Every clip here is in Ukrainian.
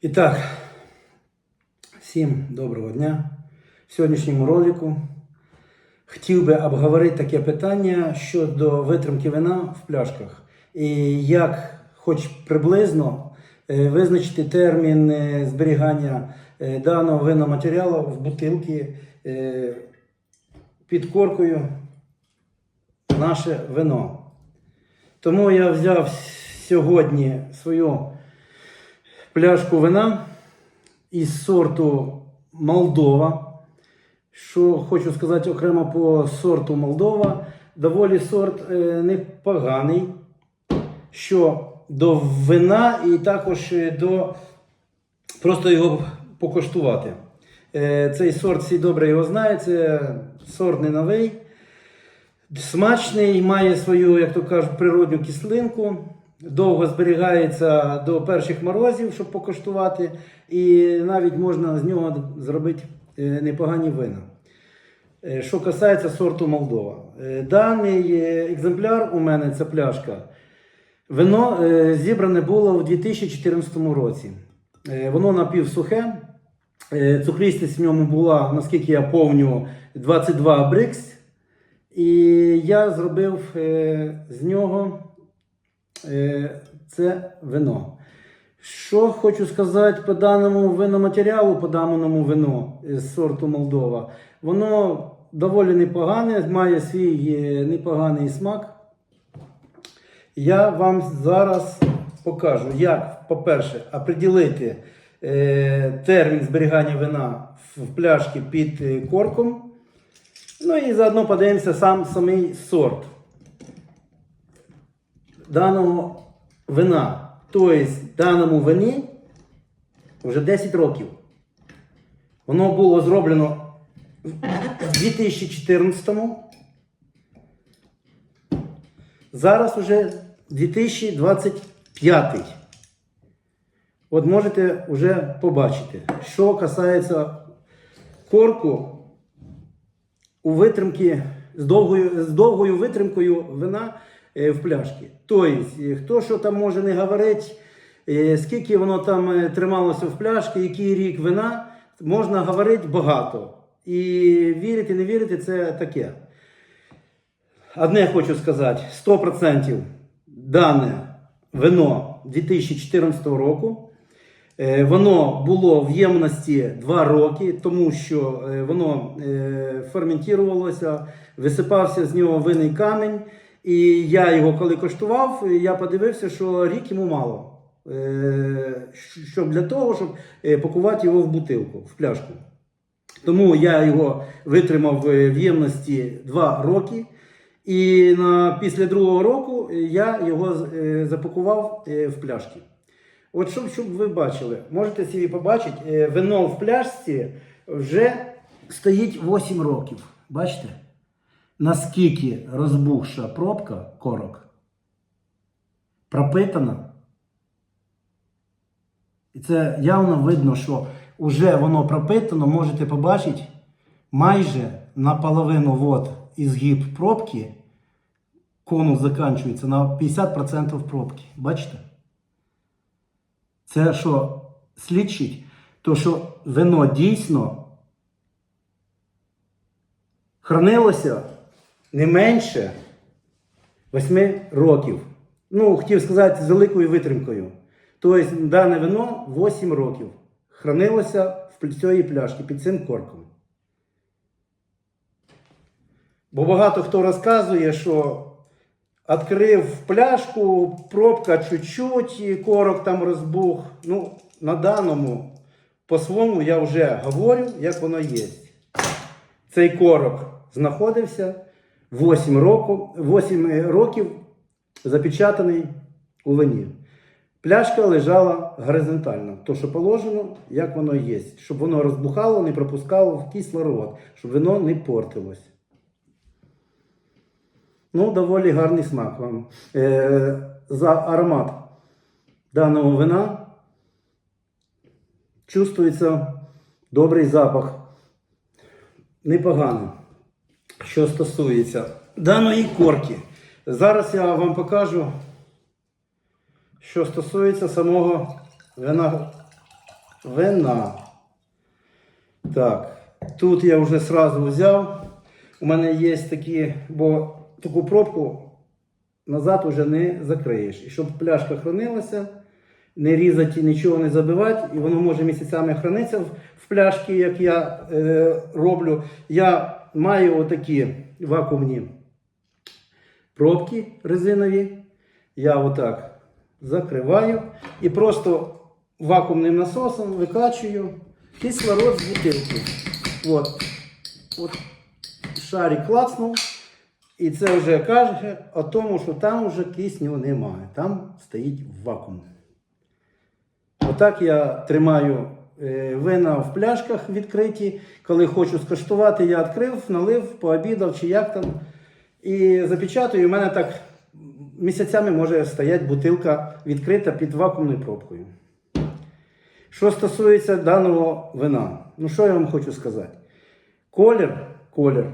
І так, всім доброго дня. В сьогоднішньому ролику хотів би обговорити таке питання щодо витримки вина в пляшках. І як, хоч приблизно, е, визначити термін зберігання е, даного винного матеріалу в бутилці е, під коркою наше вино. Тому я взяв сьогодні свою пляшку вина із сорту Молдова. Що хочу сказати окремо по сорту Молдова. Доволі сорт е, непоганий. Що до вина і також е, до просто його покуштувати. Е, Цей сорт всі добре його знають, це сорт не новий. Смачний, має свою, як то кажуть, природню кислинку. Довго зберігається до перших морозів, щоб покуштувати. І навіть можна з нього зробити е, непогані вина. Е, Що касається сорту Молдова. Е, Даний екземпляр у мене, ця пляшка, вино зібране було в 2014 році. Воно напівсухе. Цукристість в ньому була, наскільки я пам'ятаю, 22 брикс. І я зробив з нього це вино. Що хочу сказати по даному виноматеріалу, по даному вину з сорту Молдова. Воно доволі непогане, має свій е, непоганий смак. Я вам зараз покажу, як, по-перше, определити е, термін зберігання вина в пляшці під е, корком. Ну і заодно подивимося сам самий сорт даного вина. Тобто даному вині вже 10 років. Воно було зроблено в 2014-му. Зараз уже 2025. От можете вже побачити, що касається корку у витримки з довгою, з довгою витримкою вина в пляшці. Тобто, е, хто що там може не говорити, е, скільки воно там е, трималося в пляшці, який рік вина, можна говорити багато. І вірити, не вірити це таке. Одне хочу сказати: 100% дане вино 2014 року. Е, Воно було в ємності 2 роки, тому що е, воно е, ферментувалося, висипався з нього винний камінь. І я його коли коштував, я подивився, що рік йому мало. Е, Щоб для того, щоб е, пакувати його в бутилку, в пляшку. Тому я його витримав е, в ємності 2 роки. І на, після другого року я його запакував в пляшки. От щоб, щоб ви бачили, можете собі побачити, вино в пляшці вже стоїть 8 років. Бачите? Наскільки розбухша пробка корок пропитана. І це явно видно, що вже воно пропитано, можете побачити майже наполовину от ізгиб пробки, конус закінчується на 50% пробки. Бачите? Це що слідчить, то що вино дійсно хранилося не менше 8 років. Ну, хотів сказати, з великою витримкою. Тобто дане вино 8 років хранилося в цій пляшці під цим корком. Бо багато хто розказує, що відкрив пляшку, пробка чуть-чуть, і корок там розбух. Ну, на даному, по-своєму, я вже говорю, як воно є. Цей корок знаходився 8 років, 8 років запечатаний у вині. Пляшка лежала горизонтально, то що положено, як воно є, щоб воно розбухало, не пропускало в кислород, щоб вино не портилось. Ну, доволі гарний смак вам. Е, за аромат даного вина чувствується добрий запах. Непоганий. Що стосується даної корки. Зараз я вам покажу, що стосується самого вина вина. Так, тут я вже сразу взяв. У мене є такі, бо таку пробку назад уже не закриєш. І щоб пляшка хранилася, не різати, нічого не забивати, і воно може місяцями хранитися в пляшці, як я е, роблю. Я маю отакі вакуумні пробки резинові. Я отак закриваю і просто вакуумним насосом викачую кислород з бутилки. От. От шарик клацнув. І це вже каже о тому, що там вже кисню немає. Там стоїть вакуум. Отак я тримаю вина в пляшках відкриті. Коли хочу скуштувати, я відкрив, налив, пообідав чи як там. І запечатую. У мене так місяцями може стояти бутилка відкрита під вакуумною пробкою. Що стосується даного вина, ну що я вам хочу сказати? Колір, колір,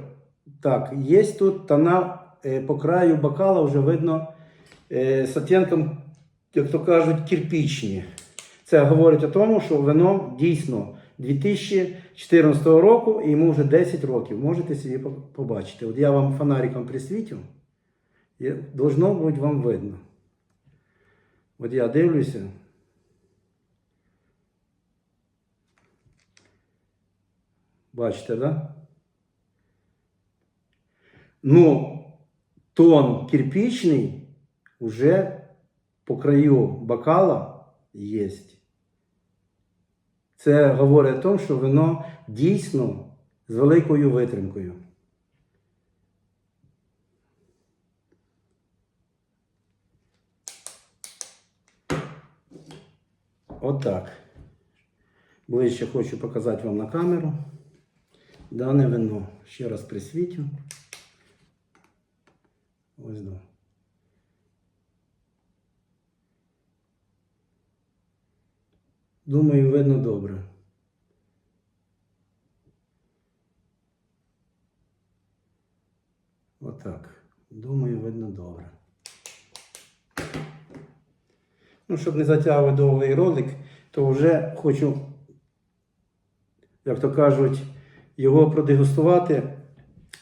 так, є тут тона е, по краю бокала вже видно е, з оттінком, як то кажуть, кирпічні. Це говорить о тому, що вино дійсно 2014 року і йому вже 10 років. Можете собі побачити. От я вам фонариком присвітю, і должно бути вам видно. От я дивлюся. Бачите, да? Ну, тон кирпичный уже по краю бокала є. Це говорить о тому, що вино дійсно з великою витримкою. Отак. Ближче хочу показати вам на камеру. Дане вино. Ще раз присвітю. Ось да. Думаю, видно добре. Отак. Думаю, видно добре. Ну, щоб не затягувати довгий ролик, то вже хочу, як то кажуть, його продегустувати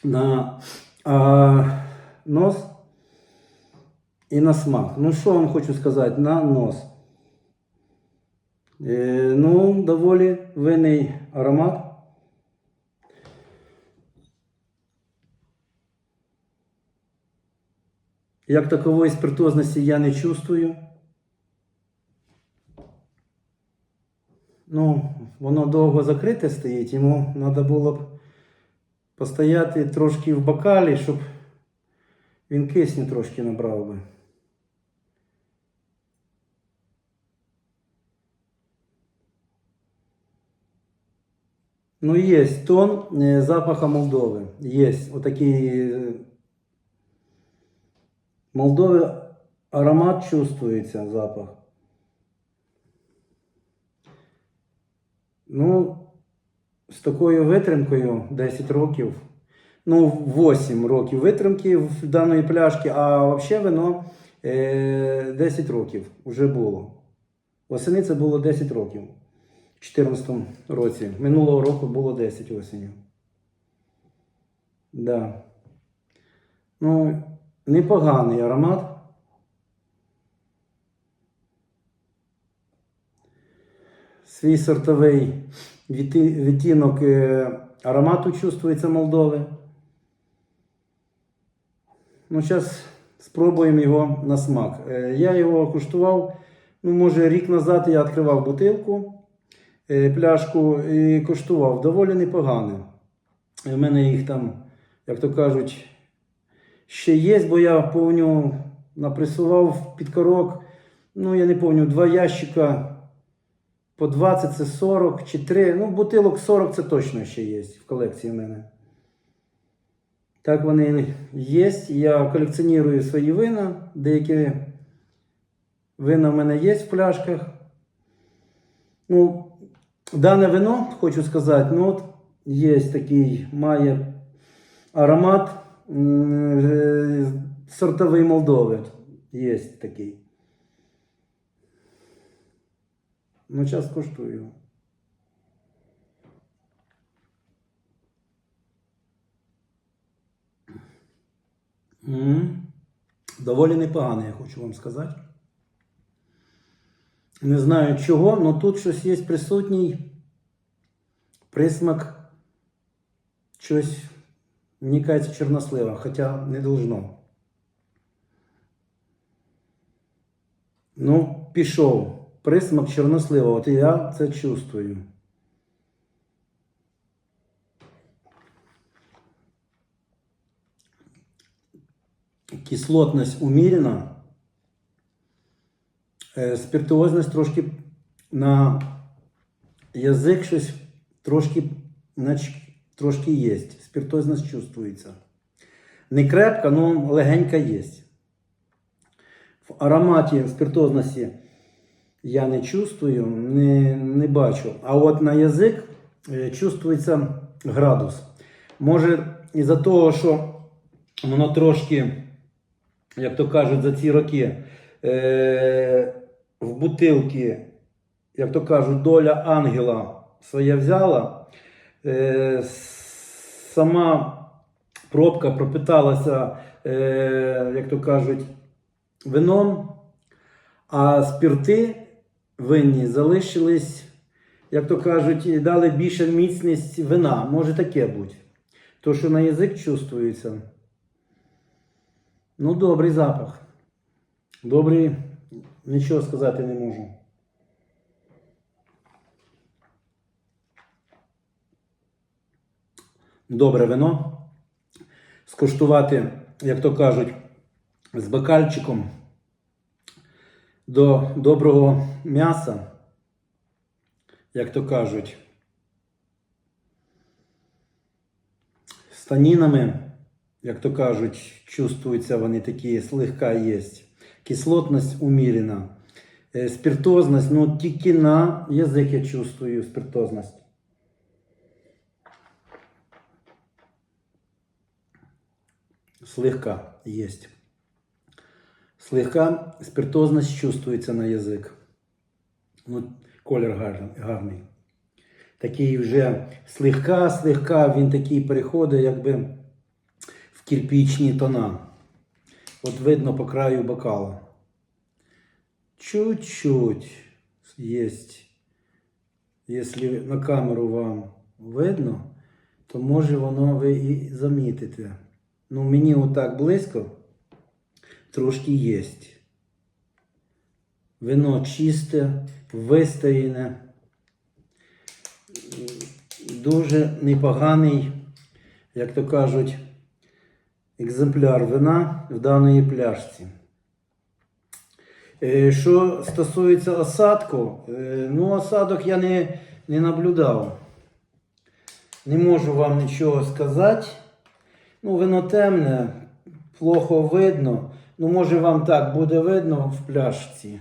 на а, нос і на смак. Ну, що вам хочу сказати на нос? Е, ну, доволі винний аромат. Як такової спиртозності я не чувствую. Ну, воно довго закрите стоїть, йому треба було б постояти трошки в бокалі, щоб він кисню трошки набрав би. Ну, є тон е, запаха Молдови. Є отакий е, Молдови аромат чувствується запах. Ну, з такою витримкою 10 років, ну, 8 років витримки в даної пляшки, а взагалі вино е, 10 років вже було. Восени це було 10 років. У 2014 році. Минулого року було 10 осені. Да. Ну, непоганий аромат. Свій сортовий відтінок е, аромату чувствується Молдови. Ну, зараз спробуємо його на смак. Е, Я його куштував, ну, може, рік назад я відкривав бутилку, пляшку і куштував. Доволі непогане. У мене їх там, як то кажуть, ще є, бо я повню напресував під корок. Ну, я не пам'ятаю, два ящика по 20 це 40 чи 3. Ну, бутилок 40 це точно ще є в колекції в мене. Так вони є. Я колекціоную свої вина. Деякі вина в мене є в пляшках. Ну, Дане вино, хочу сказати, ну от є такий, має аромат е, сортовий Молдови. Є такий. Ну, зараз коштую. Доволі непоганий, я хочу вам сказати. Не знаю чого, але тут щось є присутній присмак щось, мені кажеться, чорнослива, хоча не должно. Ну, пішов. Присмак чорнослива, от я це чувствую. Кислотність умірена. Е, Спіртуозність трошки на язик щось трошки, трошки є. Спіртозність чувствується. Не крепка, але легенька є. В ароматі спиртозності я не чувствую, не, не бачу. А от на язик е, чувствується градус. Може, із-за того, що воно трошки, як то кажуть, за ці роки е, в бутилки, як то кажуть, доля ангела своє взяла. Е, сама пробка пропиталася, е, як то кажуть, вином, а спірти винні залишились, як то кажуть, дали більше міцність вина. Може таке бути. То, що на язик чувствується. Ну, добрий запах. Добрий, нічого сказати не можу. Добре вино. Скуштувати, як то кажуть, з бокальчиком до доброго м'яса, як то кажуть, з танінами, як то кажуть, чувствуються вони такі, слегка є. Кислотність умірена. Е, Спиртозність, ну тільки на язик я чувствую спиртозність. Слегка есть. Слегка спиртозність чувствується на язик. Ну, колір гарний. Такий вже слегка, слегка, він такий переходить, якби в кирпічні тона. От видно по краю бокала. Чуть-чуть есть. Якщо на камеру вам видно, то може воно ви і замітите. Ну, мені отак близько трошки є. Вино чисте, вистояне, дуже непоганий, як то кажуть, екземпляр вина в даної пляшці. Е, Що стосується осадку, е, ну осадок я не, не наблюдав. Не можу вам нічого сказати. Ну, вино темне, плохо видно. Ну, може, вам так буде видно в пляшці.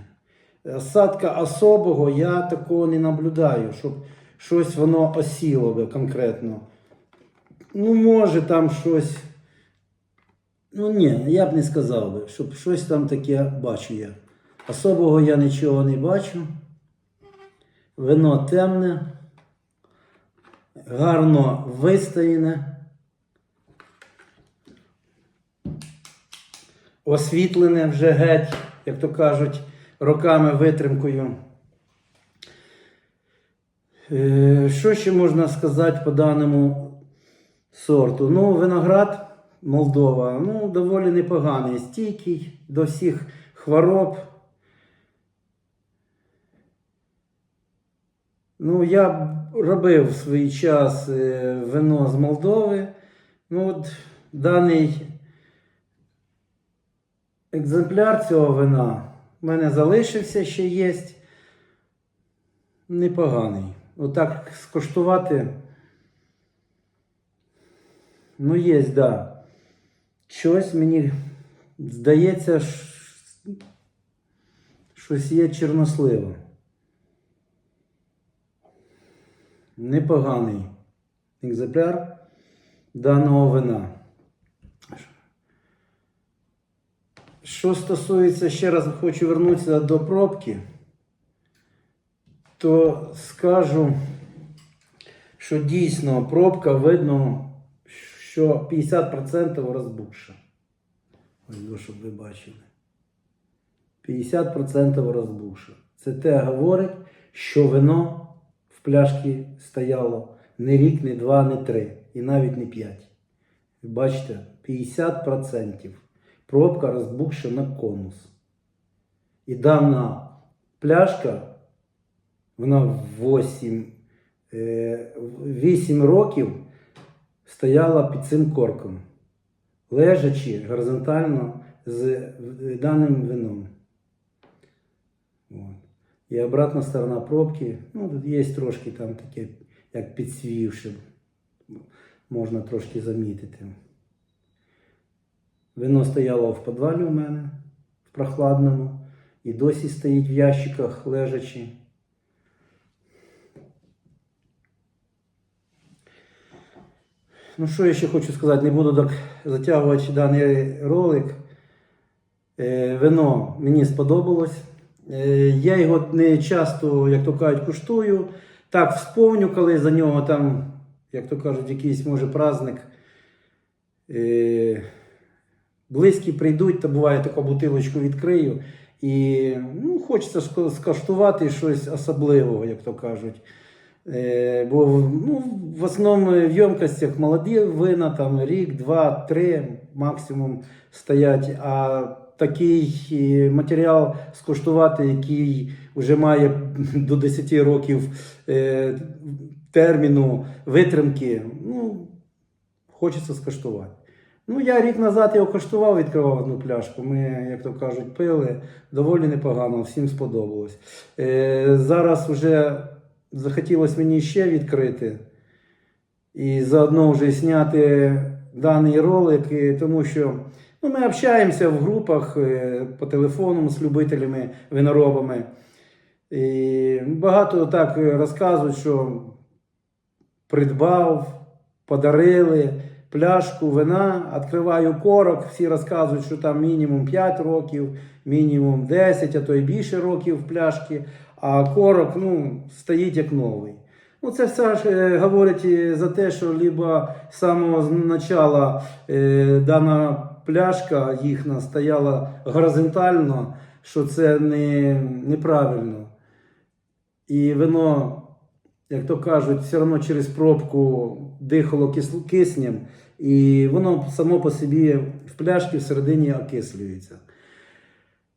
Осадка особого я такого не наблюдаю, щоб щось воно осіло би конкретно. Ну, може, там щось. Ну, ні, я б не сказав би, щоб щось там таке бачу я. Особого я нічого не бачу. Вино темне, гарно вистояне. освітлене вже геть, як то кажуть, роками витримкою. Е, Що ще можна сказати по даному сорту? Ну, виноград Молдова, ну, доволі непоганий, стійкий до всіх хвороб. Ну, я робив в свій час е, вино з Молдови. Ну, от даний екземпляр цього вина в мене залишився ще є. Непоганий. Отак скуштувати. Ну, є, так. Да. Щось мені здається, щось є чорносливо. Непоганий екземпляр даного вина. Що стосується, ще раз хочу вернутися до пробки, то скажу, що дійсно пробка видно, що 50% розбухша. Ось щоб ви бачили. 50% розбуша. Це те говорить, що вино в пляшці стояло не рік, не два, не три, і навіть не п'ять. Бачите, 50%. Пробка розбухша на конус. І дана пляшка, вона 8, е, 8 років стояла під цим корком, лежачи горизонтально з даним вином. От. І обратна сторона пробки, ну, тут є трошки там таке, як підсвівши, можна трошки замітити. Вино стояло в підвалі у мене, в прохладному, і досі стоїть в ящиках лежачи. Ну, що я ще хочу сказати, не буду так затягувати даний ролик. Е, вино мені сподобалось. Е, я його не часто, як то кажуть, куштую. Так, вспомню, коли за нього там, як то кажуть, якийсь може праздник. Е, близькі прийдуть, та буває таку бутилочку відкрию. І ну, хочеться ск- скаштувати щось особливого, як то кажуть. Е, бо ну, в основному в ємкостях молоді вина, там рік, два, три максимум стоять. А такий е, матеріал скуштувати, який вже має до 10 років е, терміну витримки, ну, хочеться скуштувати. Ну, я рік назад його коштував, відкривав одну пляшку. Ми, як то кажуть, пили доволі непогано, всім сподобалось. Е, зараз вже захотілося мені ще відкрити і заодно вже зняти даний ролик, тому що ну, ми общаємося в групах е, по телефону з любителями, виноробами. І багато так розказують, що придбав, подарили пляшку вина, відкриваю корок, всі розказують, що там мінімум 5 років, мінімум 10, а то й більше років пляшки, а корок ну, стоїть як новий. Ну, це все ж е, говорить е, за те, що либо з самого начала е, дана пляшка їхня стояла горизонтально, що це не, неправильно. І вино, як то кажуть, все одно через пробку дихало кис- киснем, і воно само по собі в пляшці всередині окислюється.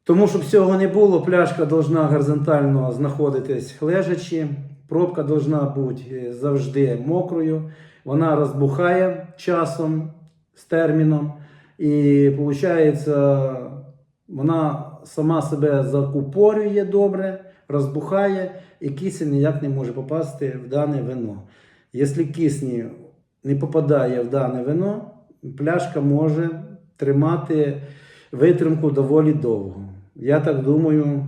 Тому, щоб цього не було, пляшка повинна горизонтально знаходитись лежачи, пробка повинна бути е, завжди мокрою, вона розбухає часом з терміном, і виходить, вона сама себе закупорює добре, розбухає, і кисень ніяк не може попасти в дане вино. Якщо кисні не попадає в дане вино, пляшка може тримати витримку доволі довго. Я так думаю,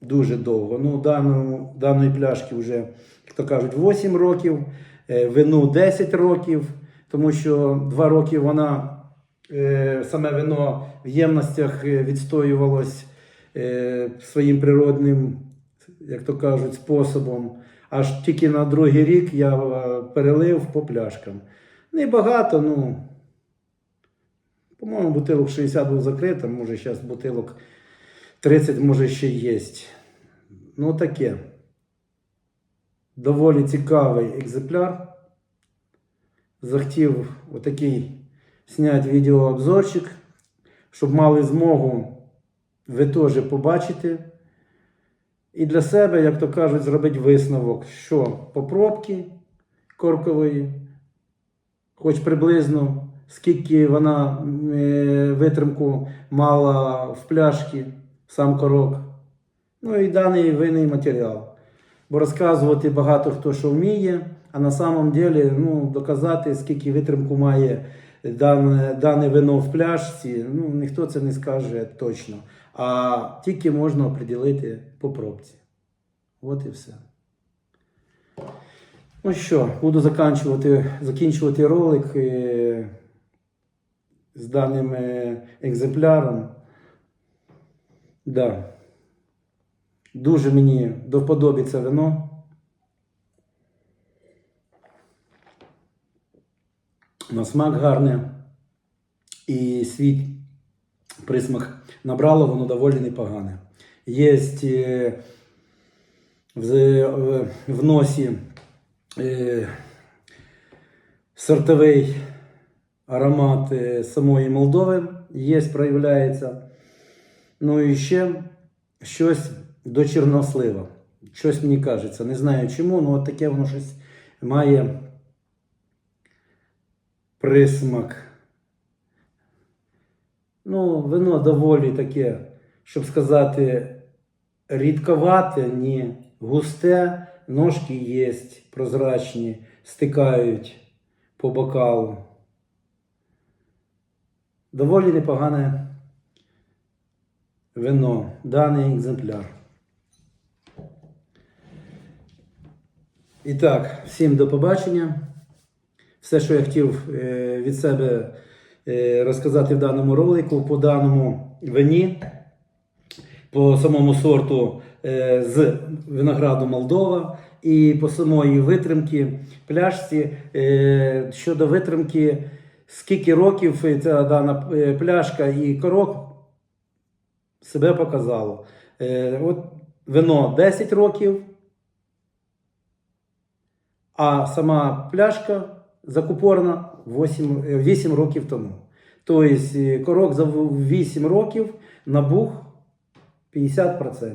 дуже довго. Ну, дану, даної пляшки вже, як то кажуть, 8 років, е, вину 10 років, тому що 2 роки вона е, саме вино в ємностях е, відстоювалось своїм природним, як то кажуть, способом. Аж тільки на другий рік я перелив по пляшкам. Небагато, ну. По-моєму, бутилок 60 був закрито, може зараз бутилок 30, може ще є. Ну таке. Доволі цікавий екземпляр. Захотів отакий зняти відеообзорчик, щоб мали змогу ви теж побачити. І для себе, як то кажуть, зробити висновок, що по пробці коркової, хоч приблизно, скільки вона е, витримку мала в пляшці, сам корок. Ну і даний винний матеріал. Бо розказувати багато хто що вміє, а на самом деле ну, доказати, скільки витримку має дане, дане вино в пляшці, ну, ніхто це не скаже точно. А тільки можна оприділити по пробці. От і все. Ну що, буду закінчувати, закінчувати ролик е, з даним е, екземпляром. Да. Дуже мені до вподоби це вино. На смак гарне. І свій присмак набрало, воно доволі непогане. Є е, в, в, в носі е, сортовий аромат е, самої Молдови, є, проявляється. Ну і ще щось до чорнослива. Щось мені кажеться. Не знаю чому, але от таке воно щось має присмак. Ну, вино доволі таке, щоб сказати, рідковате, ні, густе, ножки є прозрачні, стикають по бокалу. Доволі непогане вино, даний екземпляр. І так, всім до побачення. Все, що я хотів е, від себе е, розказати в даному ролику, по даному вині, по самому сорту е, з винограду Молдова і по самої витримки пляшці. Щодо витримки, скільки років ця дана пляшка і корок себе показало. Е, От вино 10 років. А сама пляшка закупорена 8, е, 8 років тому. Тобто е, корок за 8 років набух 50%.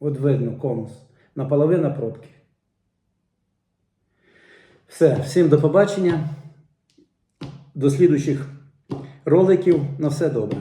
От видно конус. Наполовина пробки. Все, всім до побачення. До слідуючих роликів. На все добре.